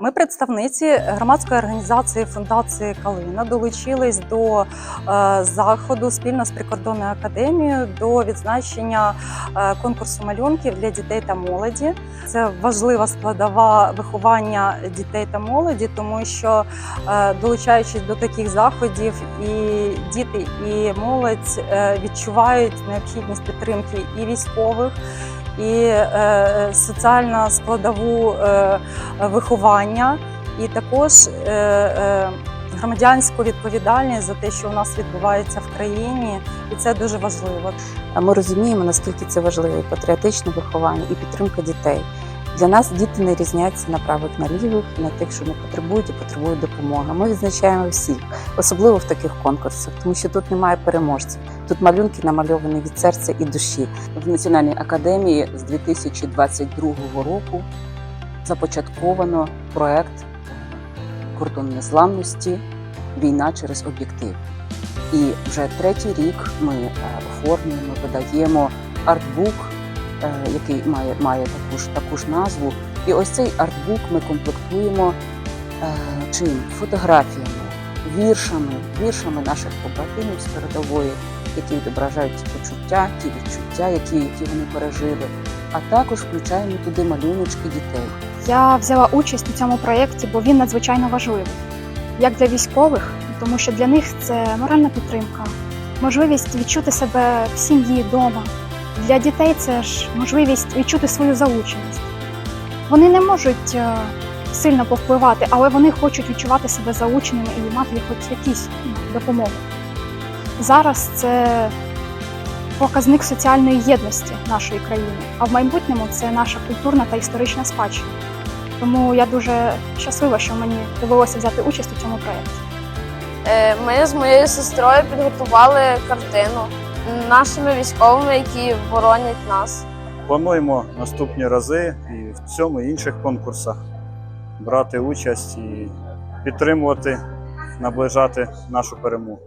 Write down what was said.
Ми представниці громадської організації фундації Калина долучились до е, заходу спільно з прикордонною академією до відзначення е, конкурсу малюнків для дітей та молоді. Це важлива складова виховання дітей та молоді, тому що е, долучаючись до таких заходів, і діти, і молодь відчувають необхідність підтримки і військових. І соціальна складову е, виховання, і також е, е, громадянську відповідальність за те, що у нас відбувається в країні, і це дуже важливо. Ми розуміємо, наскільки це важливо і патріотичне виховання, і підтримка дітей. Для нас діти не різняться на правих на лівих, на тих, що не потребують і потребують допомоги. Ми відзначаємо всіх, особливо в таких конкурсах, тому що тут немає переможців. Тут малюнки намальовані від серця і душі. В Національній академії з 2022 року започатковано проект кордон незламності Війна через об'єктив. І вже третій рік ми е, оформлюємо, видаємо артбук, е, який має, має таку ж, таку ж назву. І ось цей артбук ми комплектуємо е, чим? Фотографіями, віршами, віршами наших побратимів з передової, які відображають ті почуття, ті відчуття, які, які вони пережили. А також включаємо туди малюночки дітей. Я взяла участь у цьому проєкті, бо він надзвичайно важливий. Як для військових, тому що для них це моральна підтримка, можливість відчути себе в сім'ї вдома. Для дітей це ж можливість відчути свою залученість. Вони не можуть е, сильно повпливати, але вони хочуть відчувати себе залученими і мати хоч якісь ну, допомогу. Зараз це показник соціальної єдності нашої країни, а в майбутньому це наша культурна та історична спадщина. Тому я дуже щаслива, що мені довелося взяти участь у цьому проєкті. Е, Ми з моєю сестрою підготували картину нашими військовими, які боронять нас. Плануємо наступні рази і в цьому і інших конкурсах брати участь і підтримувати, наближати нашу перемогу.